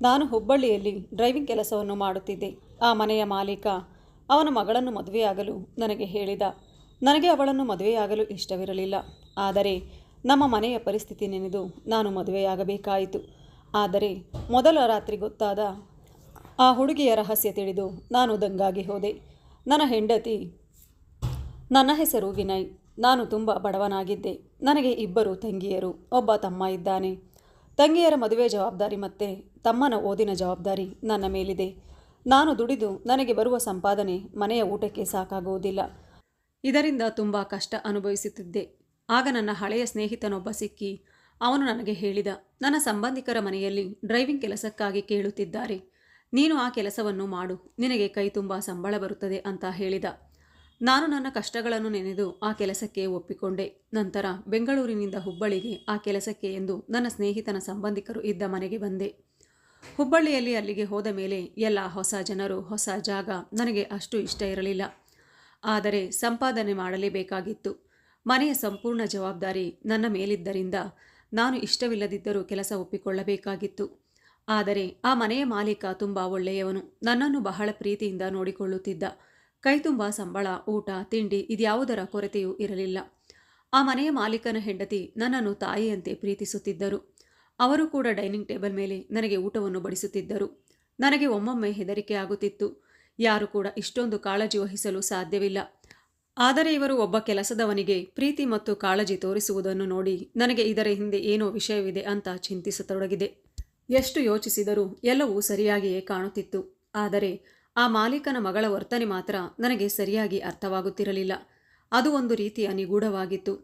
ನಾನು ಹುಬ್ಬಳ್ಳಿಯಲ್ಲಿ ಡ್ರೈವಿಂಗ್ ಕೆಲಸವನ್ನು ಮಾಡುತ್ತಿದ್ದೆ. ಆ ಮನೆಯ ಮಾಲೀಕ ಅವನ ಮಗಳನ್ನು ಮದುವೆಯಾಗಲು ನನಗೆ ಹೇಳಿದ. ನನಗೆ ಅವಳನ್ನು ಮದುವೆಯಾಗಲು ಇಷ್ಟವಿರಲಿಲ್ಲ. ಆದರೆ ನಮ್ಮ ಮನೆಯ ಪರಿಸ್ಥಿತಿ ನೆನೆದು ನಾನು ಮದುವೆಯಾಗಬೇಕಾಯಿತು. ಆದರೆ ಮೊದಲ ರಾತ್ರಿ ಗೊತ್ತಾದ ಆ ಹುಡುಗಿಯ ರಹಸ್ಯ ತಿಳಿದು ನಾನು ದಂಗಾಗಿ ಹೋದೆ. ನನ್ನ ಹೆಂಡತಿ, ನನ್ನ ಹೆಸರು ವಿನಯ್. ನಾನು ತುಂಬ ಬಡವನಾಗಿದ್ದೆ. ನನಗೆ ಇಬ್ಬರು ತಂಗಿಯರು. ಒಬ್ಬ ತಮ್ಮ ಇದ್ದಾನೆ. ತಂಗಿಯರ ಮದುವೆ ಜವಾಬ್ದಾರಿ ಮತ್ತು ತಮ್ಮನ ಓದಿನ ಜವಾಬ್ದಾರಿ ನನ್ನ ಮೇಲಿದೆ. ನಾನು ದುಡಿದು ನನಗೆ ಬರುವ ಸಂಪಾದನೆ ಮನೆಯ ಊಟಕ್ಕೆ ಸಾಕಾಗುವುದಿಲ್ಲ. ಇದರಿಂದ ತುಂಬ ಕಷ್ಟ ಅನುಭವಿಸುತ್ತಿದ್ದೆ. ಆಗ ನನ್ನ ಹಳೆಯ ಸ್ನೇಹಿತನೊಬ್ಬ ಸಿಕ್ಕಿ ಅವನು ನನಗೆ ಹೇಳಿದ, ನನ್ನ ಸಂಬಂಧಿಕರ ಮನೆಯಲ್ಲಿ ಡ್ರೈವಿಂಗ್ ಕೆಲಸಕ್ಕಾಗಿ ಕೇಳುತ್ತಿದ್ದಾರೆ. ನೀನು ಆ ಕೆಲಸವನ್ನು ಮಾಡು. ನಿನಗೆ ಕೈ ತುಂಬ ಸಂಬಳ ಬರುತ್ತದೆ ಅಂತ ಹೇಳಿದ. ನಾನು ನನ್ನ ಕಷ್ಟಗಳನ್ನು ನೆನೆದು ಆ ಕೆಲಸಕ್ಕೆ ಒಪ್ಪಿಕೊಂಡೆ. ನಂತರ ಬೆಂಗಳೂರಿನಿಂದ ಹುಬ್ಬಳ್ಳಿಗೆ ಆ ಕೆಲಸಕ್ಕೆ ಎಂದು ನನ್ನ ಸ್ನೇಹಿತನ ಸಂಬಂಧಿಕರು ಇದ್ದ ಮನೆಗೆ ಬಂದೆ. ಹುಬ್ಬಳ್ಳಿಯಲ್ಲಿ ಅಲ್ಲಿಗೆ ಹೋದ ಮೇಲೆ ಎಲ್ಲ ಹೊಸ ಜನರು, ಹೊಸ ಜಾಗ ನನಗೆ ಅಷ್ಟು ಇಷ್ಟ ಇರಲಿಲ್ಲ. ಆದರೆ ಸಂಪಾದನೆ ಮಾಡಲೇಬೇಕಾಗಿತ್ತು. ಮನೆಯ ಸಂಪೂರ್ಣ ಜವಾಬ್ದಾರಿ ನನ್ನ ಮೇಲಿದ್ದರಿಂದ ನಾನು ಇಷ್ಟವಿಲ್ಲದಿದ್ದರೂ ಕೆಲಸ ಒಪ್ಪಿಕೊಳ್ಳಬೇಕಾಗಿತ್ತು. ಆದರೆ ಆ ಮನೆಯ ಮಾಲೀಕ ತುಂಬ ಒಳ್ಳೆಯವನು. ನನ್ನನ್ನು ಬಹಳ ಪ್ರೀತಿಯಿಂದ ನೋಡಿಕೊಳ್ಳುತ್ತಿದ್ದ. ಕೈತುಂಬ ಸಂಬಳ, ಊಟ, ತಿಂಡಿ ಇದ್ಯಾವುದರ ಕೊರತೆಯೂ ಇರಲಿಲ್ಲ. ಆ ಮನೆಯ ಮಾಲೀಕನ ಹೆಂಡತಿ ನನ್ನನ್ನು ತಾಯಿಯಂತೆ ಪ್ರೀತಿಸುತ್ತಿದ್ದರು. ಅವರು ಕೂಡ ಡೈನಿಂಗ್ ಟೇಬಲ್ ಮೇಲೆ ನನಗೆ ಊಟವನ್ನು ಬಡಿಸುತ್ತಿದ್ದರು. ನನಗೆ ಒಮ್ಮೊಮ್ಮೆ ಹೆದರಿಕೆ ಆಗುತ್ತಿತ್ತು. ಯಾರು ಕೂಡ ಇಷ್ಟೊಂದು ಕಾಳಜಿ ವಹಿಸಲು ಸಾಧ್ಯವಿಲ್ಲ. ಆದರೆ ಇವರು ಒಬ್ಬ ಕೆಲಸದವನಿಗೆ ಪ್ರೀತಿ ಮತ್ತು ಕಾಳಜಿ ತೋರಿಸುವುದನ್ನು ನೋಡಿ ನನಗೆ ಇದರ ಹಿಂದೆ ಏನೋ ವಿಷಯವಿದೆ ಅಂತ ಚಿಂತಿಸತೊಡಗಿದೆ. ಎಷ್ಟು ಯೋಚಿಸಿದರೂ ಎಲ್ಲವೂ ಸರಿಯಾಗಿಯೇ ಕಾಣುತ್ತಿತ್ತು. ಆದರೆ ಆ ಮಾಲೀಕನ ಮಗಳ ವರ್ತನೆ ಮಾತ್ರ ನನಗೆ ಸರಿಯಾಗಿ ಅರ್ಥವಾಗುತ್ತಿರಲಿಲ್ಲ. ಅದು ಒಂದು ರೀತಿಯ ನಿಗೂಢವಾಗಿತ್ತು.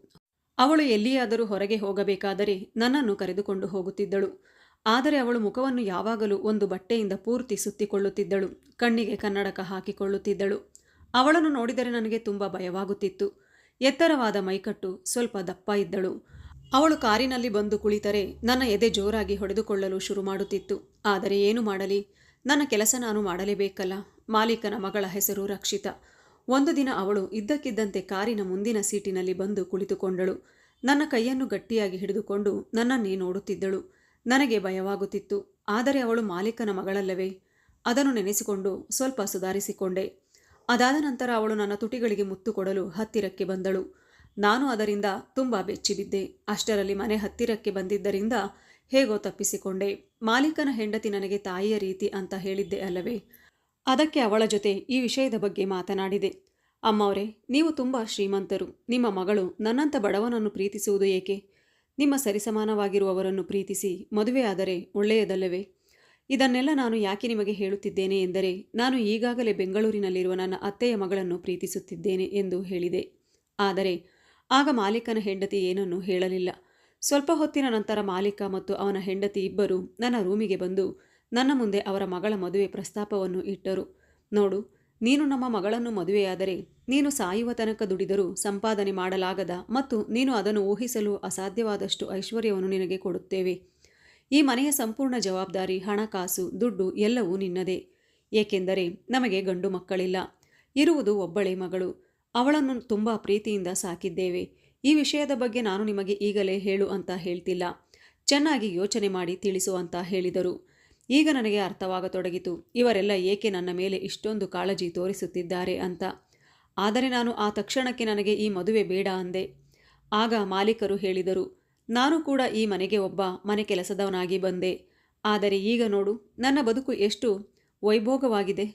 ಅವಳು ಎಲ್ಲಿಯಾದರೂ ಹೊರಗೆ ಹೋಗಬೇಕಾದರೆ ನನ್ನನ್ನು ಕರೆದುಕೊಂಡು ಹೋಗುತ್ತಿದ್ದಳು. ಆದರೆ ಅವಳು ಮುಖವನ್ನು ಯಾವಾಗಲೂ ಒಂದು ಬಟ್ಟೆಯಿಂದ ಪೂರ್ತಿ ಸುತ್ತಿಕೊಳ್ಳುತ್ತಿದ್ದಳು. ಕಣ್ಣಿಗೆ ಕನ್ನಡಕ ಹಾಕಿಕೊಳ್ಳುತ್ತಿದ್ದಳು. ಅವಳನ್ನು ನೋಡಿದರೆ ನನಗೆ ತುಂಬ ಭಯವಾಗುತ್ತಿತ್ತು. ಎತ್ತರವಾದ ಮೈಕಟ್ಟು ಸ್ವಲ್ಪ ದಪ್ಪ ಇದ್ದಳು. ಅವಳು ಕಾರಿನಲ್ಲಿ ಬಂದು ಕುಳಿತರೆ ನನ್ನ ಎದೆ ಜೋರಾಗಿ ಹೊಡೆದುಕೊಳ್ಳಲು ಶುರು ಮಾಡುತ್ತಿತ್ತು. ಆದರೆ ಏನು ಮಾಡಲಿ? ನನ್ನ ಕೆಲಸ ನಾನು ಮಾಡಲೇಬೇಕಲ್ಲ? ಮಾಲೀಕನ ಮಗಳ ಹೆಸರು ರಕ್ಷಿತ. ಒಂದು ದಿನ ಅವಳು ಇದ್ದಕ್ಕಿದ್ದಂತೆ ಕಾರಿನ ಮುಂದಿನ ಸೀಟಿನಲ್ಲಿ ಬಂದು ಕುಳಿತುಕೊಂಡಳು. ನನ್ನ ಕೈಯನ್ನು ಗಟ್ಟಿಯಾಗಿ ಹಿಡಿದುಕೊಂಡು ನನ್ನನ್ನೇ ನೋಡುತ್ತಿದ್ದಳು. ನನಗೆ ಭಯವಾಗುತ್ತಿತ್ತು. ಆದರೆ ಅವಳು ಮಾಲೀಕನ ಮಗಳಲ್ಲವೇ? ಅದನ್ನು ನೆನೆಸಿಕೊಂಡು ಸ್ವಲ್ಪ ಸುಧಾರಿಸಿಕೊಂಡೆ. ಅದಾದ ನಂತರ ಅವಳು ನನ್ನ ತುಟಿಗಳಿಗೆ ಮುತ್ತು ಕೊಡಲು ಹತ್ತಿರಕ್ಕೆ ಬಂದಳು. ನಾನು ಅದರಿಂದ ತುಂಬ ಬೆಚ್ಚಿಬಿದ್ದೆ. ಅಷ್ಟರಲ್ಲಿ ಮನೆ ಹತ್ತಿರಕ್ಕೆ ಬಂದಿದ್ದರಿಂದ ಹೇಗೋ ತಪ್ಪಿಸಿಕೊಂಡೆ. ಮಾಲೀಕನ ಹೆಂಡತಿ ನನಗೆ ತಾಯಿಯ ರೀತಿ ಅಂತ ಹೇಳಿದ್ದೆ ಅಲ್ಲವೇ? ಅದಕ್ಕೆ ಅವಳ ಜೊತೆ ಈ ವಿಷಯದ ಬಗ್ಗೆ ಮಾತನಾಡಿದೆ. ಅಮ್ಮವರೇ, ನೀವು ತುಂಬ ಶ್ರೀಮಂತರು. ನಿಮ್ಮ ಮಗಳು ನನ್ನಂಥ ಬಡವನನ್ನು ಪ್ರೀತಿಸುವುದು ಏಕೆ? ನಿಮ್ಮ ಸರಿಸಮಾನವಾಗಿರುವವರನ್ನು ಪ್ರೀತಿಸಿ ಮದುವೆಯಾದರೆ ಒಳ್ಳೆಯದಲ್ಲವೇ? ಇದನ್ನೆಲ್ಲ ನಾನು ಯಾಕೆ ನಿಮಗೆ ಹೇಳುತ್ತಿದ್ದೇನೆ ಎಂದರೆ, ನಾನು ಈಗಾಗಲೇ ಬೆಂಗಳೂರಿನಲ್ಲಿರುವ ನನ್ನ ಅತ್ತೆಯ ಮಗಳನ್ನು ಪ್ರೀತಿಸುತ್ತಿದ್ದೇನೆ ಎಂದು ಹೇಳಿದೆ. ಆದರೆ, ಆಗ ಮಾಲೀಕನ ಹೆಂಡತಿ ಏನನ್ನೂ ಹೇಳಲಿಲ್ಲ. ಸ್ವಲ್ಪ ಹೊತ್ತಿನ ನಂತರ ಮಾಲೀಕ ಮತ್ತು ಅವನ ಹೆಂಡತಿ ಇಬ್ಬರು ನನ್ನ ರೂಮಿಗೆ ಬಂದು ನನ್ನ ಮುಂದೆ ಅವರ ಮಗಳ ಮದುವೆ ಪ್ರಸ್ತಾಪವನ್ನು ಇಟ್ಟರು. ನೋಡು, ನೀನು ನಮ್ಮ ಮಗಳನ್ನು ಮದುವೆಯಾದರೆ, ನೀನು ಸಾಯುವ ತನಕ ದುಡಿದರೂ ಸಂಪಾದನೆ ಮಾಡಲಾಗದ ಮತ್ತು ನೀನು ಅದನ್ನು ಊಹಿಸಲು ಅಸಾಧ್ಯವಾದಷ್ಟು ಐಶ್ವರ್ಯವನ್ನು ನಿನಗೆ ಕೊಡುತ್ತೇವೆ. ಈ ಮನೆಯ ಸಂಪೂರ್ಣ ಜವಾಬ್ದಾರಿ ಹಣಕಾಸು ದುಡ್ಡು ಎಲ್ಲವೂ ನಿನ್ನದೇ. ಏಕೆಂದರೆ ನಮಗೆ ಗಂಡು ಮಕ್ಕಳಿಲ್ಲ. ಇರುವುದು ಒಬ್ಬಳೇ ಮಗಳು. ಅವಳನ್ನು ತುಂಬ ಪ್ರೀತಿಯಿಂದ ಸಾಕಿದ್ದೇವೆ. ಈ ವಿಷಯದ ಬಗ್ಗೆ ನಾನು ನಿಮಗೆ ಈಗಲೇ ಹೇಳು ಅಂತ ಹೇಳ್ತಿಲ್ಲ. ಚೆನ್ನಾಗಿ ಯೋಚನೆ ಮಾಡಿ ತಿಳಿಸು ಅಂತ ಹೇಳಿದರು. ಈಗ ನನಗೆ ಅರ್ಥವಾಗತೊಡಗಿತು. ಇವರೆಲ್ಲ ಏಕೆ ನನ್ನ ಮೇಲೆ ಇಷ್ಟೊಂದು ಕಾಳಜಿ ತೋರಿಸುತ್ತಿದ್ದಾರೆ ಅಂತ. ಆದರೆ ನಾನು ಆ ತಕ್ಷಣಕ್ಕೆ ನನಗೆ ಈ ಮದುವೆ ಬೇಡ ಅಂದೆ. ಆಗ ಮಾಲೀಕರು ಹೇಳಿದರು, ನಾನು ಕೂಡ ಈ ಮನೆಗೆ ಒಬ್ಬ ಮನೆ ಕೆಲಸದವನಾಗಿ ಬಂದೆ. ಆದರೆ ಈಗ ನೋಡು, ನನ್ನ ಬದುಕು ಎಷ್ಟು ವೈಭೋಗವಾಗಿದೆ.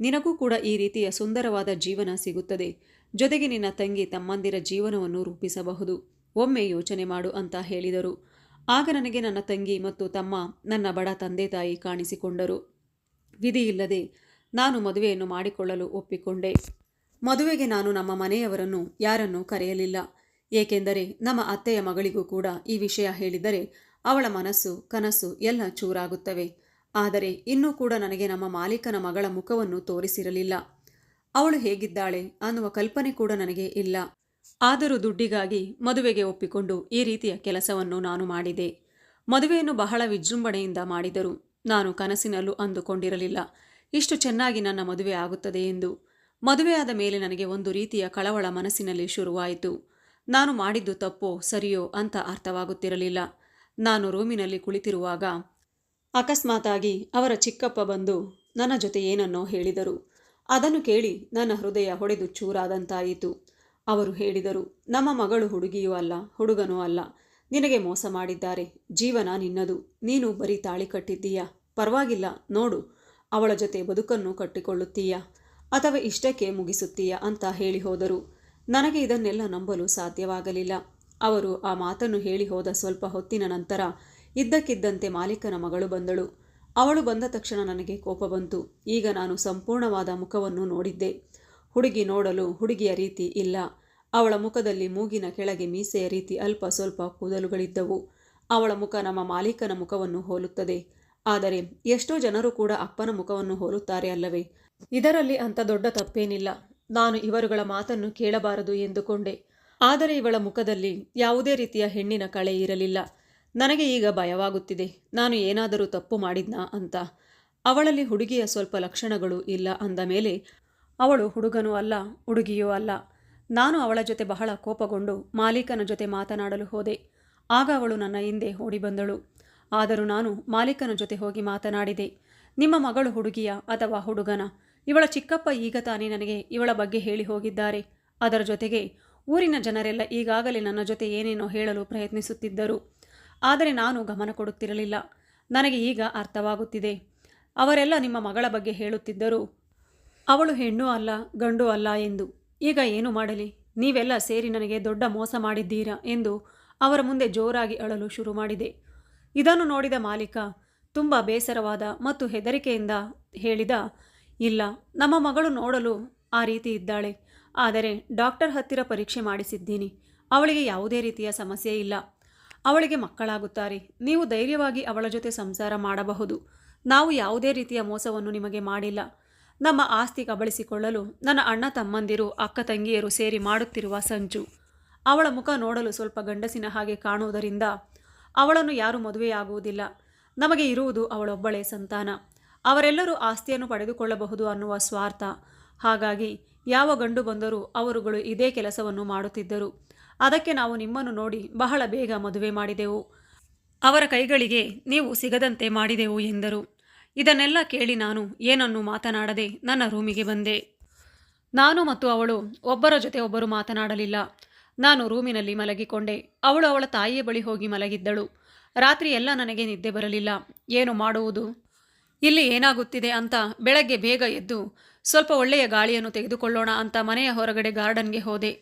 ನಿನಗೂ ಕೂಡ ಈ ರೀತಿಯ ಸುಂದರವಾದ ಜೀವನ ಸಿಗುತ್ತದೆ. ಜೊತೆಗೆ ನಿನ್ನ ತಂಗಿ ತಮ್ಮಂದಿರ ಜೀವನವನ್ನು ರೂಪಿಸಬಹುದು. ಒಮ್ಮೆ ಯೋಚನೆ ಮಾಡು ಅಂತ ಹೇಳಿದರು. ಆಗ ನನಗೆ ನನ್ನ ತಂಗಿ ಮತ್ತು ತಮ್ಮ, ನನ್ನ ಬಡ ತಂದೆ ತಾಯಿ ಕಾಣಿಸಿಕೊಂಡರು. ವಿಧಿಯಿಲ್ಲದೆ ನಾನು ಮದುವೆಯನ್ನು ಮಾಡಿಕೊಳ್ಳಲು ಒಪ್ಪಿಕೊಂಡೆ. ಮದುವೆಗೆ ನಾನು ನಮ್ಮ ಮನೆಯವರನ್ನು ಯಾರನ್ನೂ ಕರೆಯಲಿಲ್ಲ. ಏಕೆಂದರೆ ನಮ್ಮ ಅತ್ತೆಯ ಮಗಳಿಗೂ ಕೂಡ ಈ ವಿಷಯ ಹೇಳಿದರೆ ಅವಳ ಮನಸ್ಸು, ಕನಸು ಎಲ್ಲ ಚೂರಾಗುತ್ತವೆ. ಆದರೆ ಇನ್ನೂ ಕೂಡ ನನಗೆ ನಮ್ಮ ಮಾಲೀಕನ ಮಗಳ ಮುಖವನ್ನು ತೋರಿಸಿರಲಿಲ್ಲ. ಅವಳು ಹೇಗಿದ್ದಾಳೆ ಅನ್ನುವ ಕಲ್ಪನೆ ಕೂಡ ನನಗೆ ಇಲ್ಲ. ಆದರೂ ದುಡ್ಡಿಗಾಗಿ ಮದುವೆಗೆ ಒಪ್ಪಿಕೊಂಡು ಈ ರೀತಿಯ ಕೆಲಸವನ್ನು ನಾನು ಮಾಡಿದೆ. ಮದುವೆಯನ್ನು ಬಹಳ ವಿಜೃಂಭಣೆಯಿಂದ ಮಾಡಿದರು. ನಾನು ಕನಸಿನಲ್ಲೂ ಅಂದುಕೊಂಡಿರಲಿಲ್ಲ. ಇಷ್ಟು ಚೆನ್ನಾಗಿ ನನ್ನ ಮದುವೆ ಆಗುತ್ತದೆ ಎಂದು. ಮದುವೆಯಾದ ಮೇಲೆ ನನಗೆ ಒಂದು ರೀತಿಯ ಕಳವಳ ಮನಸ್ಸಿನಲ್ಲಿ ಶುರುವಾಯಿತು. ನಾನು ಮಾಡಿದ್ದು ತಪ್ಪೋ, ಸರಿಯೋ ಅಂತ ಅರ್ಥವಾಗುತ್ತಿರಲಿಲ್ಲ. ನಾನು ರೂಮಿನಲ್ಲಿ ಕುಳಿತಿರುವಾಗ ಅಕಸ್ಮಾತಾಗಿ ಅವರ ಚಿಕ್ಕಪ್ಪ ಬಂದು ನನ್ನ ಜೊತೆ ಏನನ್ನೋ ಹೇಳಿದರು. ಅದನ್ನು ಕೇಳಿ ನನ್ನ ಹೃದಯ ಹೊಡೆದು ಚೂರಾದಂತಾಯಿತು. ಅವರು ಹೇಳಿದರು, ನಮ್ಮ ಮಗಳು ಹುಡುಗಿಯೂ ಅಲ್ಲ, ಹುಡುಗನೂ ಅಲ್ಲ. ನಿನಗೆ ಮೋಸ ಮಾಡಿದ್ದಾರೆ, ಜೀವನ ನಿನ್ನದು. ನೀನು ಬರೀ ತಾಳಿ ಕಟ್ಟಿದ್ದೀಯಾ? ಪರವಾಗಿಲ್ಲ, ನೋಡು. ಅವಳ ಜೊತೆ ಬದುಕನ್ನು ಕಟ್ಟಿಕೊಳ್ಳುತ್ತೀಯಾ? ಅಥವಾ ಇಷ್ಟಕ್ಕೆ ಮುಗಿಸುತ್ತೀಯಾ ಅಂತ ಹೇಳಿ ಹೋದರು. ನನಗೆ ಇದನ್ನೆಲ್ಲ ನಂಬಲು ಸಾಧ್ಯವಾಗಲಿಲ್ಲ. ಅವರು ಆ ಮಾತನ್ನು ಹೇಳಿ ಹೋದ ಸ್ವಲ್ಪ ಹೊತ್ತಿನ ನಂತರ ಇದ್ದಕ್ಕಿದ್ದಂತೆ ಮಾಲೀಕನ ಮಗಳು ಬಂದಳು. ಅವಳು ಬಂದ ತಕ್ಷಣ ನನಗೆ ಕೋಪ ಬಂತು. ಈಗ ನಾನು ಸಂಪೂರ್ಣವಾದ ಮುಖವನ್ನು ನೋಡಿದ್ದೆ. ಹುಡುಗಿ ನೋಡಲು ಹುಡುಗಿಯ ರೀತಿ ಇಲ್ಲ. ಅವಳ ಮುಖದಲ್ಲಿ ಮೂಗಿನ ಕೆಳಗೆ ಮೀಸೆಯ ರೀತಿ ಅಲ್ಪ ಸ್ವಲ್ಪ ಕೂದಲುಗಳಿದ್ದವು. ಅವಳ ಮುಖ ನಮ್ಮ ಮಾಲೀಕನ ಮುಖವನ್ನು ಹೋಲುತ್ತದೆ. ಆದರೆ ಎಷ್ಟೋ ಜನರು ಕೂಡ ಅಪ್ಪನ ಮುಖವನ್ನು ಹೋಲುತ್ತಾರೆ ಅಲ್ಲವೇ? ಇದರಲ್ಲಿ ಅಂಥ ದೊಡ್ಡ ತಪ್ಪೇನಿಲ್ಲ. ನಾನು ಇವರುಗಳ ಮಾತನ್ನು ಕೇಳಬಾರದು ಎಂದುಕೊಂಡೆ. ಆದರೆ ಇವಳ ಮುಖದಲ್ಲಿ ಯಾವುದೇ ರೀತಿಯ ಹೆಣ್ಣಿನ ಕಳೆ ಇರಲಿಲ್ಲ. ನನಗೆ ಈಗ ಭಯವಾಗುತ್ತಿದೆ. ನಾನು ಏನಾದರೂ ತಪ್ಪು ಮಾಡಿದ್ನಾ ಅಂತ. ಅವಳಲ್ಲಿ ಹುಡುಗಿಯ ಸ್ವಲ್ಪ ಲಕ್ಷಣಗಳು ಇಲ್ಲ ಅಂದ ಮೇಲೆ ಅವಳು ಹುಡುಗನೂ ಅಲ್ಲ, ಹುಡುಗಿಯೂ ಅಲ್ಲ. ನಾನು ಅವಳ ಜೊತೆ ಬಹಳ ಕೋಪಗೊಂಡು ಮಾಲೀಕನ ಜೊತೆ ಮಾತನಾಡಲು ಹೋದೆ. ಆಗ ಅವಳು ನನ್ನ ಹಿಂದೆ ಓಡಿ ಬಂದಳು. ಆದರೂ ನಾನು ಮಾಲೀಕನ ಜೊತೆ ಹೋಗಿ ಮಾತನಾಡಿದೆ. ನಿಮ್ಮ ಮಗಳು ಹುಡುಗಿಯ ಅಥವಾ ಹುಡುಗನ? ಇವಳ ಚಿಕ್ಕಪ್ಪ ಈಗ ತಾನೇ ನನಗೆ ಇವಳ ಬಗ್ಗೆ ಹೇಳಿ ಹೋಗಿದ್ದಾರೆ. ಅದರ ಜೊತೆಗೆ ಊರಿನ ಜನರೆಲ್ಲ ಈಗಾಗಲೇ ನನ್ನ ಜೊತೆ ಏನೇನೋ ಹೇಳಲು ಪ್ರಯತ್ನಿಸುತ್ತಿದ್ದರು. ಆದರೆ ನಾನು ಗಮನ ಕೊಡುತ್ತಿರಲಿಲ್ಲ. ನನಗೆ ಈಗ ಅರ್ಥವಾಗುತ್ತಿದೆ. ಅವರೆಲ್ಲ ನಿಮ್ಮ ಮಗಳ ಬಗ್ಗೆ ಹೇಳುತ್ತಿದ್ದರು. ಅವಳು ಹೆಣ್ಣು ಅಲ್ಲ, ಗಂಡು ಅಲ್ಲ ಎಂದು. ಈಗ ಏನು ಮಾಡಲಿ? ನೀವೆಲ್ಲ ಸೇರಿ ನನಗೆ ದೊಡ್ಡ ಮೋಸ ಮಾಡಿದ್ದೀರಾ ಎಂದು ಅವರ ಮುಂದೆ ಜೋರಾಗಿ ಅಳಲು ಶುರು ಮಾಡಿದೆ. ಇದನ್ನು ನೋಡಿದ ಮಾಲೀಕ ತುಂಬ ಬೇಸರವಾದ ಮತ್ತು ಹೆದರಿಕೆಯಿಂದ ಹೇಳಿದ, ಇಲ್ಲ, ನಮ್ಮ ಮಗಳು ನೋಡಲು ಆ ರೀತಿ ಇದ್ದಾಳೆ. ಆದರೆ ಡಾಕ್ಟರ್ ಹತ್ತಿರ ಪರೀಕ್ಷೆ ಮಾಡಿಸಿದ್ದೀನಿ. ಅವಳಿಗೆ ಯಾವುದೇ ರೀತಿಯ ಸಮಸ್ಯೆ ಇಲ್ಲ. ಅವಳಿಗೆ ಮಕ್ಕಳಾಗುತ್ತಾರೆ. ನೀವು ಧೈರ್ಯವಾಗಿ ಅವಳ ಜೊತೆ ಸಂಸಾರ ಮಾಡಬಹುದು. ನಾವು ಯಾವುದೇ ರೀತಿಯ ಮೋಸವನ್ನು ನಿಮಗೆ ಮಾಡಿಲ್ಲ. ನಮ್ಮ ಆಸ್ತಿ ಕಬಳಿಸಿಕೊಳ್ಳಲು ನನ್ನ ಅಣ್ಣ ತಮ್ಮಂದಿರು, ಅಕ್ಕ ತಂಗಿಯರು ಸೇರಿ ಮಾಡುತ್ತಿರುವ ಸಂಚು. ಅವಳ ಮುಖ ನೋಡಲು ಸ್ವಲ್ಪ ಗಂಡಸಿನ ಹಾಗೆ ಕಾಣುವುದರಿಂದ ಅವಳನ್ನು ಯಾರೂ ಮದುವೆಯಾಗುವುದಿಲ್ಲ. ನಮಗೆ ಇರುವುದು ಅವಳೊಬ್ಬಳೇ ಸಂತಾನ. ಅವರೆಲ್ಲರೂ ಆಸ್ತಿಯನ್ನು ಪಡೆದುಕೊಳ್ಳಬಹುದು ಅನ್ನುವ ಸ್ವಾರ್ಥ. ಹಾಗಾಗಿ ಯಾವ ಗಂಡು ಬಂದರೂ ಅವರುಗಳು ಇದೇ ಕೆಲಸವನ್ನು ಮಾಡುತ್ತಿದ್ದರು. ಅದಕ್ಕೆ ನಾವು ನಿಮ್ಮನ್ನು ನೋಡಿ ಬಹಳ ಬೇಗ ಮದುವೆ ಮಾಡಿದೆವು. ಅವರ ಕೈಗಳಿಗೆ ನೀವು ಸಿಗದಂತೆ ಮಾಡಿದೆವು ಎಂದರು. ಇದನ್ನೆಲ್ಲ ಕೇಳಿ ನಾನು ಏನನ್ನು ಮಾತನಾಡದೆ ನನ್ನ ರೂಮಿಗೆ ಬಂದೆ. ನಾನು ಮತ್ತು ಅವಳು ಒಬ್ಬರ ಜೊತೆ ಒಬ್ಬರು ಮಾತನಾಡಲಿಲ್ಲ. ನಾನು ರೂಮಿನಲ್ಲಿ ಮಲಗಿಕೊಂಡೆ. ಅವಳು ಅವಳ ತಾಯಿಯ ಬಳಿ ಹೋಗಿ ಮಲಗಿದ್ದಳು. ರಾತ್ರಿ ಎಲ್ಲ ನನಗೆ ನಿದ್ದೆ ಬರಲಿಲ್ಲ. ಏನು ಮಾಡುವುದು? ಇಲ್ಲಿ ಏನಾಗುತ್ತಿದೆ ಅಂತ ಬೆಳಗ್ಗೆ ಬೇಗ ಎದ್ದು ಸ್ವಲ್ಪ ಒಳ್ಳೆಯ ಗಾಳಿಯನ್ನು ತೆಗೆದುಕೊಳ್ಳೋಣ ಅಂತ ಮನೆಯ ಹೊರಗಡೆ ಗಾರ್ಡನ್ಗೆ ಹೋದೆ.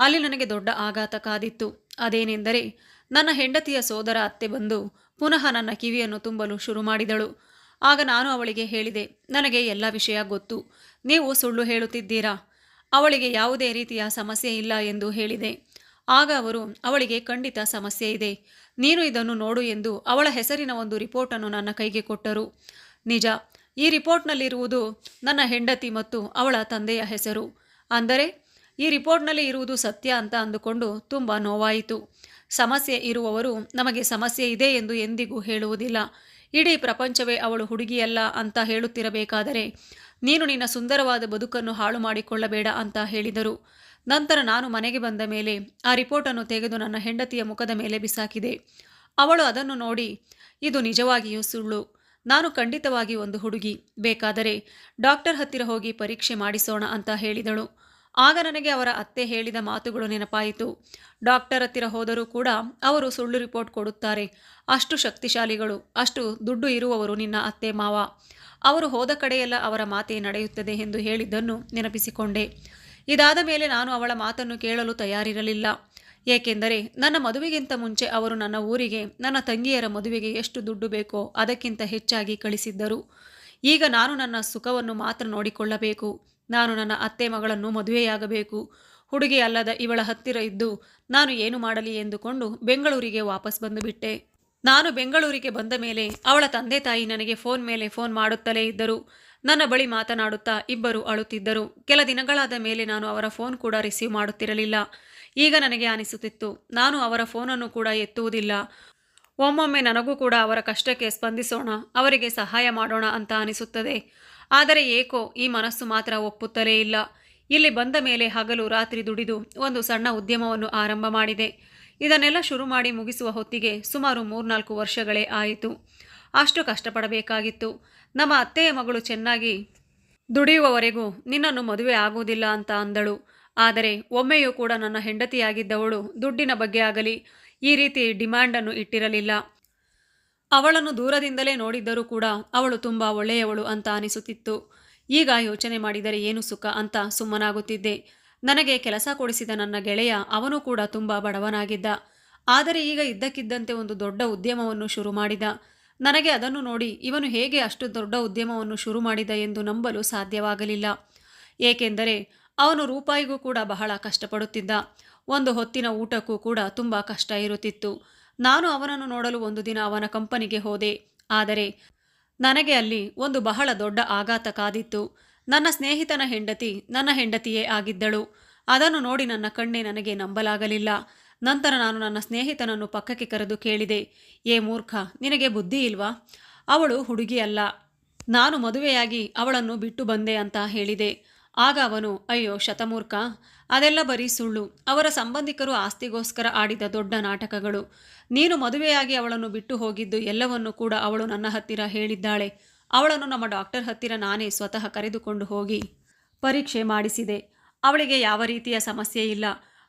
ಅಲ್ಲಿ ನನಗೆ ದೊಡ್ಡ ಆಘಾತ ಕಾದಿತ್ತು. ಅದೇನೆಂದರೆ ನನ್ನ ಹೆಂಡತಿಯ ಸೋದರ ಅತ್ತೆ ಬಂದು ಪುನಃ ನನ್ನ ಕಿವಿಯನ್ನು ತುಂಬಲು ಶುರು ಮಾಡಿದಳು. ಆಗ ನಾನು ಅವಳಿಗೆ ಹೇಳಿದೆ, ನನಗೆ ಎಲ್ಲ ವಿಷಯ ಗೊತ್ತು. ನೀವು ಸುಳ್ಳು ಹೇಳುತ್ತಿದ್ದೀರಾ? ಅವಳಿಗೆ ಯಾವುದೇ ರೀತಿಯ ಸಮಸ್ಯೆ ಇಲ್ಲ ಎಂದು ಹೇಳಿದೆ. ಆಗ ಅವರು, ಅವಳಿಗೆ ಖಂಡಿತ ಸಮಸ್ಯೆ ಇದೆ. ನೀನು ಇದನ್ನು ನೋಡು ಎಂದು ಅವಳ ಹೆಸರಿನ ಒಂದು ರಿಪೋರ್ಟನ್ನು ನನ್ನ ಕೈಗೆ ಕೊಟ್ಟರು. ನಿಜ, ಈ ರಿಪೋರ್ಟ್ನಲ್ಲಿರುವುದು ನನ್ನ ಹೆಂಡತಿ ಮತ್ತು ಅವಳ ತಂದೆಯ ಹೆಸರು. ಅಂದರೆ, ಈ ರಿಪೋರ್ಟ್ನಲ್ಲಿ ಇರುವುದು ಸತ್ಯ ಅಂತ ಅಂದುಕೊಂಡು ತುಂಬ ನೋವಾಯಿತು. ಸಮಸ್ಯೆ ಇರುವವರು, ನಮಗೆ ಸಮಸ್ಯೆ ಇದೆ ಎಂದು ಎಂದಿಗೂ ಹೇಳುವುದಿಲ್ಲ. ಇಡೀ ಪ್ರಪಂಚವೇ ಅವಳು ಹುಡುಗಿಯಲ್ಲ ಅಂತ ಹೇಳುತ್ತಿರಬೇಕಾದರೆ ನೀನು ನಿನ್ನ ಸುಂದರವಾದ ಬದುಕನ್ನು ಹಾಳು ಮಾಡಿಕೊಳ್ಳಬೇಡ ಅಂತ ಹೇಳಿದರು. ನಂತರ ನಾನು ಮನೆಗೆ ಬಂದ ಮೇಲೆ ಆ ರಿಪೋರ್ಟನ್ನು ತೆಗೆದು ನನ್ನ ಹೆಂಡತಿಯ ಮುಖದ ಮೇಲೆ ಬಿಸಾಕಿದೆ. ಅವಳು ಅದನ್ನು ನೋಡಿ, ಇದು ನಿಜವಾಗಿಯೂ ಸುಳ್ಳು. ನಾನು ಖಂಡಿತವಾಗಿ ಒಂದು ಹುಡುಗಿ, ಬೇಕಾದರೆ ಡಾಕ್ಟರ್ ಹತ್ತಿರ ಹೋಗಿ ಪರೀಕ್ಷೆ ಮಾಡಿಸೋಣ ಅಂತ ಹೇಳಿದಳು. ಆಗ ನನಗೆ ಅವರ ಅತ್ತೆ ಹೇಳಿದ ಮಾತುಗಳು ನೆನಪಾಯಿತು. ಡಾಕ್ಟರ್ ಹತ್ತಿರ ಹೋದರೂ ಕೂಡ ಅವರು ಸುಳ್ಳು ರಿಪೋರ್ಟ್ ಕೊಡುತ್ತಾರೆ. ಅಷ್ಟು ಶಕ್ತಿಶಾಲಿಗಳು, ಅಷ್ಟು ದುಡ್ಡು ಇರುವವರು ನಿನ್ನ ಅತ್ತೆ ಮಾವ. ಅವರು ಹೋದ ಕಡೆಯೆಲ್ಲ ಅವರ ಮಾತೇ ನಡೆಯುತ್ತದೆ ಎಂದು ಹೇಳಿದ್ದನ್ನು ನೆನಪಿಸಿಕೊಂಡೆ. ಇದಾದ ಮೇಲೆ ನಾನು ಅವಳ ಮಾತನ್ನು ಕೇಳಲು ತಯಾರಿರಲಿಲ್ಲ. ಏಕೆಂದರೆ ನನ್ನ ಮದುವೆಗಿಂತ ಮುಂಚೆ ಅವರು ನನ್ನ ಊರಿಗೆ, ನನ್ನ ತಂಗಿಯರ ಮದುವೆಗೆ ಎಷ್ಟು ದುಡ್ಡು ಬೇಕೋ ಅದಕ್ಕಿಂತ ಹೆಚ್ಚಾಗಿ ಕಳಿಸಿದ್ದರು. ಈಗ ನಾನು ನನ್ನ ಸುಖವನ್ನು ಮಾತ್ರ ನೋಡಿಕೊಳ್ಳಬೇಕು. ನಾನು ನನ್ನ ಅತ್ತೆ ಮಗಳನ್ನು ಮದುವೆಯಾಗಬೇಕು. ಹುಡುಗಿ ಅಲ್ಲದ ಇವಳ ಹತ್ತಿರ ಇದ್ದು ನಾನು ಏನು ಮಾಡಲಿ ಎಂದುಕೊಂಡು ಬೆಂಗಳೂರಿಗೆ ವಾಪಸ್ ಬಂದುಬಿಟ್ಟೆ ನಾನು ಬೆಂಗಳೂರಿಗೆ ಬಂದ ಮೇಲೆ ಅವಳ ತಂದೆ ತಾಯಿ ನನಗೆ ಫೋನ್ ಮೇಲೆ ಫೋನ್ ಮಾಡುತ್ತಲೇ ಇದ್ದರು. ನನ್ನ ಬಳಿ ಮಾತನಾಡುತ್ತಾ ಇಬ್ಬರು ಅಳುತ್ತಿದ್ದರು. ಕೆಲ ದಿನಗಳಾದ ಮೇಲೆ ನಾನು ಅವರ ಫೋನ್ ಕೂಡ ರಿಸೀವ್ ಮಾಡುತ್ತಿರಲಿಲ್ಲ. ಈಗ ನನಗೆ ಅನಿಸುತ್ತಿತ್ತು, ನಾನು ಅವರ ಫೋನನ್ನು ಕೂಡ ಎತ್ತುವುದಿಲ್ಲ. ಒಮ್ಮೊಮ್ಮೆ ನನಗೂ ಕೂಡ ಅವರ ಕಷ್ಟಕ್ಕೆ ಸ್ಪಂದಿಸೋಣ, ಅವರಿಗೆ ಸಹಾಯ ಮಾಡೋಣ ಅಂತ ಅನಿಸುತ್ತದೆ. ಆದರೆ ಏಕೋ ಈ ಮನಸ್ಸು ಮಾತ್ರ ಒಪ್ಪುತ್ತಲೇ ಇಲ್ಲ. ಇಲ್ಲಿ ಬಂದ ಮೇಲೆ ಹಗಲು ರಾತ್ರಿ ದುಡಿದು ಒಂದು ಸಣ್ಣ ಉದ್ಯಮವನ್ನು ಆರಂಭ ಮಾಡಿದೆ. ಇದನ್ನೆಲ್ಲ ಶುರು ಮಾಡಿ ಮುಗಿಸುವ ಹೊತ್ತಿಗೆ ಸುಮಾರು ಮೂರ್ನಾಲ್ಕು ವರ್ಷಗಳೇ ಆಯಿತು. ಅಷ್ಟು ಕಷ್ಟಪಡಬೇಕಾಗಿತ್ತು. ನಮ್ಮ ಅತ್ತೆಯ ಮಗಳು ಚೆನ್ನಾಗಿ ದುಡಿಯುವವರೆಗೂ ನಿನ್ನನ್ನು ಮದುವೆ ಆಗುವುದಿಲ್ಲ ಅಂತ ಅಂದಳು. ಆದರೆ ಒಮ್ಮೆಯೂ ಕೂಡ ನನ್ನ ಹೆಂಡತಿಯಾಗಿದ್ದವಳು ದುಡ್ಡಿನ ಬಗ್ಗೆ ಆಗಲಿ ಈ ರೀತಿ ಡಿಮ್ಯಾಂಡನ್ನು ಇಟ್ಟಿರಲಿಲ್ಲ. ಅವಳನ್ನು ದೂರದಿಂದಲೇ ನೋಡಿದ್ದರೂ ಕೂಡ ಅವಳು ತುಂಬ ಒಳ್ಳೆಯವಳು ಅಂತ ಅನಿಸುತ್ತಿತ್ತು. ಈಗ ಯೋಚನೆ ಮಾಡಿದರೆ ಏನು ಸುಖ ಅಂತ ಸುಮ್ಮನಾಗುತ್ತಿದ್ದೆ. ನನಗೆ ಕೆಲಸ ಕೊಡಿಸಿದ ನನ್ನ ಗೆಳೆಯ ಅವನು ಕೂಡ ತುಂಬ ಬಡವನಾಗಿದ್ದ. ಆದರೆ ಈಗ ಇದ್ದಕ್ಕಿದ್ದಂತೆ ಒಂದು ದೊಡ್ಡ ಉದ್ಯಮವನ್ನು ಶುರು ಮಾಡಿದ. ನನಗೆ ಅದನ್ನು ನೋಡಿ ಇವನು ಹೇಗೆ ಅಷ್ಟು ದೊಡ್ಡ ಉದ್ಯಮವನ್ನು ಶುರು ಮಾಡಿದ ಎಂದು ನಂಬಲು ಸಾಧ್ಯವಾಗಲಿಲ್ಲ. ಏಕೆಂದರೆ ಅವನು ರೂಪಾಯಿಗೂ ಕೂಡ ಬಹಳ ಕಷ್ಟಪಡುತ್ತಿದ್ದ. ಒಂದು ಹೊತ್ತಿನ ಊಟಕ್ಕೂ ಕೂಡ ತುಂಬ ಕಷ್ಟ ಇರುತ್ತಿತ್ತು. ನಾನು ಅವನನ್ನು ನೋಡಲು ಒಂದು ದಿನ ಅವನ ಕಂಪನಿಗೆ ಹೋದೆ. ಆದರೆ ನನಗೆ ಅಲ್ಲಿ ಒಂದು ಬಹಳ ದೊಡ್ಡ ಆಘಾತ ಕಾದಿತ್ತು. ನನ್ನ ಸ್ನೇಹಿತನ ಹೆಂಡತಿ ನನ್ನ ಹೆಂಡತಿಯೇ ಆಗಿದ್ದಳು. ಅದನ್ನು ನೋಡಿ ನನ್ನ ಕಣ್ಣೆ ನನಗೆ ನಂಬಲಾಗಲಿಲ್ಲ. ನಂತರ ನಾನು ನನ್ನ ಸ್ನೇಹಿತನನ್ನು ಪಕ್ಕಕ್ಕೆ ಕರೆದು ಕೇಳಿದೆ, ಏ ಮೂರ್ಖ, ನಿನಗೆ ಬುದ್ಧಿ ಇಲ್ವಾ? ಅವಳು ಹುಡುಗಿಯಲ್ಲ. ನಾನು ಮದುವೆಯಾಗಿ ಅವಳನ್ನು ಬಿಟ್ಟು ಬಂದೆ ಅಂತ ಹೇಳಿದೆ. ಆಗ ಅವನು, ಅಯ್ಯೋ, ಶತಮೂರ್ಖ, ಅದೆಲ್ಲ ಬರೀ ಸುಳ್ಳು. ಅವರ ಸಂಬಂಧಿಕರು ಆಸ್ತಿಗೋಸ್ಕರ ಆಡಿದ ದೊಡ್ಡ ನಾಟಕಗಳು. ನೀನು ಮದುವೆಯಾಗಿ ಅವಳನ್ನು ಬಿಟ್ಟು ಹೋಗಿದ್ದು ಎಲ್ಲವನ್ನೂ ಕೂಡ ಅವಳು ನನ್ನ ಹತ್ತಿರ ಹೇಳಿದ್ದಾಳೆ. ಅವಳನ್ನು ನಮ್ಮ ಡಾಕ್ಟರ್ ಹತ್ತಿರ ನಾನೇ ಸ್ವತಃ ಕರೆದುಕೊಂಡು ಹೋಗಿ ಪರೀಕ್ಷೆ ಮಾಡಿಸಿದೆ. ಅವಳಿಗೆ ಯಾವ ರೀತಿಯ ಸಮಸ್ಯೆ ಇಲ್ಲ.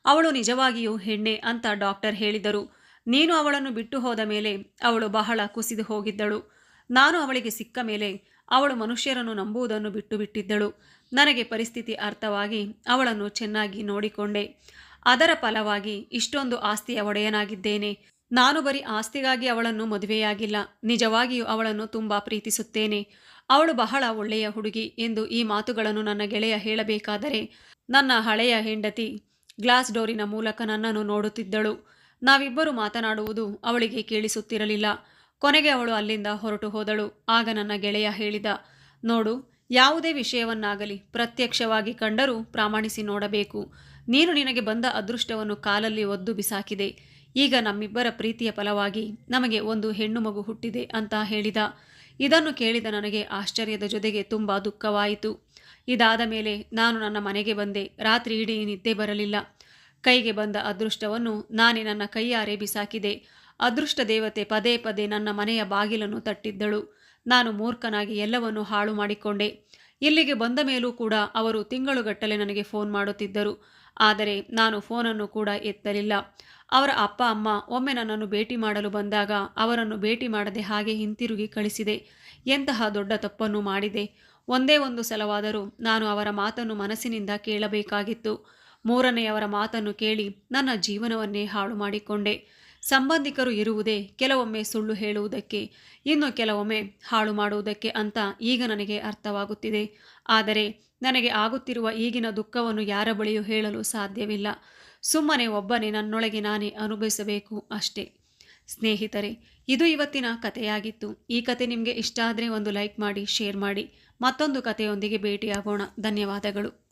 ಅವಳು ನಿಜವಾಗಿಯೂ ಹೆಣ್ಣೆ ಅಂತ ಡಾಕ್ಟರ್ ಹೇಳಿದರು. ನೀನು ಅವಳನ್ನು ಬಿಟ್ಟು ಹೋದ ಮೇಲೆ ಅವಳು ಬಹಳ ಕುಸಿದು ಹೋಗಿದ್ದಳು. ನಾನು ಅವಳಿಗೆ ಸಿಕ್ಕ ಮೇಲೆ ಅವಳು ಮನುಷ್ಯರನ್ನು ನಂಬುವುದನ್ನು ಬಿಟ್ಟು ಬಿಟ್ಟಿದ್ದಳು. ನನಗೆ ಪರಿಸ್ಥಿತಿ ಅರ್ಥವಾಗಿ ಅವಳನ್ನು ಚೆನ್ನಾಗಿ ನೋಡಿಕೊಂಡೆ. ಅದರ ಫಲವಾಗಿ ಇಷ್ಟೊಂದು ಆಸ್ತಿಯ ಒಡೆಯನಾಗಿದ್ದೇನೆ. ನಾನು ಬರೀ ಆಸ್ತಿಗಾಗಿ ಅವಳನ್ನು ಮದುವೆಯಾಗಿಲ್ಲ. ನಿಜವಾಗಿಯೂ ಅವಳನ್ನು ತುಂಬ ಪ್ರೀತಿಸುತ್ತೇನೆ. ಅವಳು ಬಹಳ ಒಳ್ಳೆಯ ಹುಡುಗಿ ಎಂದು ಈ ಮಾತುಗಳನ್ನು ನನ್ನ ಗೆಳೆಯ ಹೇಳಬೇಕಾದರೆ ನನ್ನ ಹಳೆಯ ಹೆಂಡತಿ ಗ್ಲಾಸ್ ಡೋರಿನ ಮೂಲಕ ನನ್ನನ್ನು ನೋಡುತ್ತಿದ್ದಳು. ನಾವಿಬ್ಬರು ಮಾತನಾಡುವುದು ಅವಳಿಗೆ ಕೇಳಿಸುತ್ತಿರಲಿಲ್ಲ. ಕೊನೆಗೆ ಅವಳು ಅಲ್ಲಿಂದ ಹೊರಟು ಹೋದಳು. ಆಗ ನನ್ನ ಗೆಳೆಯ ಹೇಳಿದ, ನೋಡು ಯಾವುದೇ ವಿಷಯವನ್ನಾಗಲಿ ಪ್ರತ್ಯಕ್ಷವಾಗಿ ಕಂಡರೂ ಪ್ರಾಮಾಣಿಸಿ ನೋಡಬೇಕು. ನೀನು ನಿನಗೆ ಬಂದ ಅದೃಷ್ಟವನ್ನು ಕಾಲಲ್ಲಿ ಒದ್ದು ಬಿಸಾಕಿದೆ. ಈಗ ನಮ್ಮಿಬ್ಬರ ಪ್ರೀತಿಯ ಫಲವಾಗಿ ನಮಗೆ ಒಂದು ಹೆಣ್ಣು ಮಗು ಹುಟ್ಟಿದೆ ಅಂತ ಹೇಳಿದ. ಇದನ್ನು ಕೇಳಿದ ನನಗೆ ಆಶ್ಚರ್ಯದ ಜೊತೆಗೆ ತುಂಬ ದುಃಖವಾಯಿತು. ಇದಾದ ಮೇಲೆ ನಾನು ನನ್ನ ಮನೆಗೆ ಬಂದೆ. ರಾತ್ರಿ ಇಡೀ ನಿದ್ದೆ ಬರಲಿಲ್ಲ. ಕೈಗೆ ಬಂದ ಅದೃಷ್ಟವನ್ನು ನಾನೇ ನನ್ನ ಕೈಯಾರೆ ಬಿಸಾಕಿದೆ. ಅದೃಷ್ಟ ದೇವತೆ ಪದೇ ಪದೇ ನನ್ನ ಮನೆಯ ಬಾಗಿಲನ್ನು ತಟ್ಟಿದ್ದಳು. ನಾನು ಮೂರ್ಖನಾಗಿ ಎಲ್ಲವನ್ನು ಹಾಳು ಮಾಡಿಕೊಂಡೆ. ಇಲ್ಲಿಗೆ ಬಂದ ಮೇಲೂ ಕೂಡ ಅವರು ತಿಂಗಳುಗಟ್ಟಲೆ ನನಗೆ ಫೋನ್ ಮಾಡುತ್ತಿದ್ದರು. ಆದರೆ ನಾನು ಫೋನನ್ನು ಕೂಡ ಎತ್ತಲಿಲ್ಲ. ಅವರ ಅಪ್ಪ, ಅಮ್ಮ ಒಮ್ಮೆ ನನ್ನನ್ನು ಭೇಟಿ ಮಾಡಲು ಬಂದಾಗ ಅವರನ್ನು ಭೇಟಿ ಮಾಡದೆ ಹಾಗೆ ಹಿಂತಿರುಗಿ ಕಳಿಸಿದೆ. ಎಂತಹ ದೊಡ್ಡ ತಪ್ಪನ್ನು ಮಾಡಿದೆ. ಒಂದೇ ಒಂದು ಸಲವಾದರೂ ನಾನು ಅವರ ಮಾತನ್ನು ಮನಸ್ಸಿನಿಂದ ಕೇಳಬೇಕಾಗಿತ್ತು. ಮೂರನೆಯವರ ಮಾತನ್ನು ಕೇಳಿ ನನ್ನ ಜೀವನವನ್ನೇ ಹಾಳು ಮಾಡಿಕೊಂಡೆ. ಸಂಬಂಧಿಕರು ಇರುವುದೇ ಕೆಲವೊಮ್ಮೆ ಸುಳ್ಳು ಹೇಳುವುದಕ್ಕೆ, ಇನ್ನು ಕೆಲವೊಮ್ಮೆ ಹಾಳು ಮಾಡುವುದಕ್ಕೆ ಅಂತ ಈಗ ನನಗೆ ಅರ್ಥವಾಗುತ್ತಿದೆ. ಆದರೆ ನನಗೆ ಆಗುತ್ತಿರುವ ಈಗಿನ ದುಃಖವನ್ನು ಯಾರ ಬಳಿಯೂ ಹೇಳಲು ಸಾಧ್ಯವಿಲ್ಲ. ಸುಮ್ಮನೆ ಒಬ್ಬನೇ ನನ್ನೊಳಗೆ ನಾನೇ ಅನುಭವಿಸಬೇಕು ಅಷ್ಟೇ. ಸ್ನೇಹಿತರೆ, ಇದು ಇವತ್ತಿನ ಕಥೆಯಾಗಿತ್ತು. ಈ ಕತೆ ನಿಮಗೆ ಇಷ್ಟ ಆದರೆ ಒಂದು ಲೈಕ್ ಮಾಡಿ, ಶೇರ್ ಮಾಡಿ. ಮತ್ತೊಂದು ಕಥೆಯೊಂದಿಗೆ ಭೇಟಿಯಾಗೋಣ. ಧನ್ಯವಾದಗಳು.